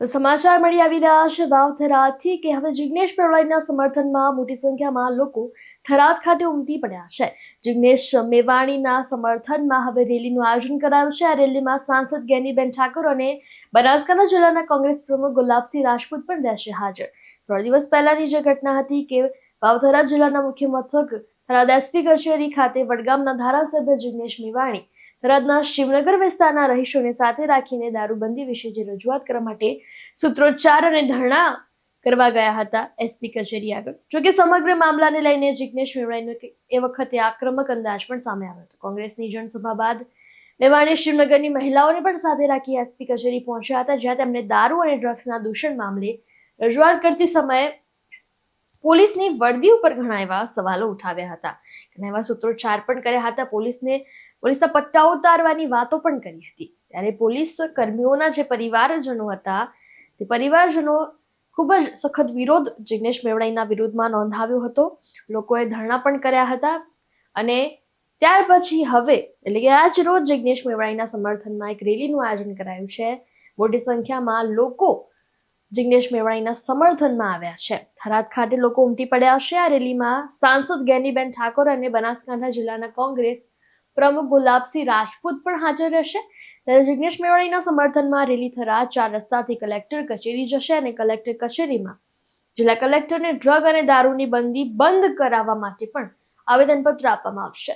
સમાચાર મળી આવી રહ્યા છે વાવ થરાદથી કે હવે જિગ્નેશ મેવાણીના સમર્થનમાં મોટી સંખ્યામાં લોકો થરાદ ખાતે ઉમટી પડ્યા છે. જિગ્નેશ મેવાણીના સમર્થનમાં હવે રેલીનું આયોજન કરાયું છે. આ રેલીમાં સાંસદ ગેનીબેન ઠાકોર અને બનાસકાંઠા જિલ્લાના કોંગ્રેસ પ્રમુખ ગુલાબસિંહ રાજપૂત પણ રહેશે હાજર. ત્રણ દિવસ પહેલાની જે ઘટના હતી કે વાવથરા જિલ્લાના મુખ્ય મથક થરાદ એસપી કચેરી ખાતે વડગામના ધારાસભ્ય જિગ્નેશ મેવાણી થરાદના શિવનગર વિસ્તારના રહીશોને સાથે રાખીને દારૂબંધી વિશે જે રજૂઆત કરવા માટે સૂત્રોચ્ચાર અને ધરણા કરવા ગયા હતા એસપી કચેરી આગળ. જોકે સમગ્ર મામલાને લઈને જિગ્નેશ મેવાણીનો એ વખતે આક્રમક અંદાજ પણ સામે આવ્યો હતો. કોંગ્રેસની જનસભા બાદ મેવાણી શિવનગરની મહિલાઓને પણ સાથે રાખી એસપી કચેરી પહોંચ્યા હતા, જ્યાં તેમણે દારૂ અને ડ્રગ્સના દૂષણ મામલે રજૂઆત કરતી સમયે પોલીસની વર્દી ઉપર ઘણા એવા સવાલો ઉઠાવ્યા હતા. ઘણા એવા સૂત્રોચ્ચાર પણ કર્યા હતા. પોલીસને, પોલીસના પટ્ટા ઉતારવાની વાતો પણ કરી હતી. ત્યારે પોલીસ કર્મીઓના જે પરિવારજનો હતા, તે પરિવારજનો ખૂબ જ સખત વિરોધ જિગ્નેશ મેવડાઈના વિરુદ્ધમાં નોંધાવ્યો હતો. લોકોએ ધરણા પણ કર્યા હતા અને ત્યાર પછી હવે, એટલે કે આજ રોજ જિગ્નેશ મેવડાઈના સમર્થનમાં એક રેલીનું આયોજન કરાયું છે. મોટી સંખ્યામાં લોકો જિગ્નેશ મેવાણીના સમર્થનમાં આવ્યા છે. થરાદ ખાતે લોકો ઉમટી પડ્યા છે આ રેલીમાં સાંસદ ગેનીબેન ઠાકોર અને બનાસકાંઠા જિલ્લાના કોંગ્રેસ પ્રમુખ ગુલાબસિંહ રાજપૂત પણ હાજર રહેશે. ત્યારે જિગ્નેશ મેવાણીના સમર્થનમાં રેલી થરાદ ચાર રસ્તાથી કલેક્ટર કચેરી જશે અને કલેક્ટર કચેરીમાં જિલ્લા કલેક્ટરને ડ્રગ અને દારૂની બંદી બંધ કરાવવા માટે પણ આવેદનપત્ર આપવામાં આવશે.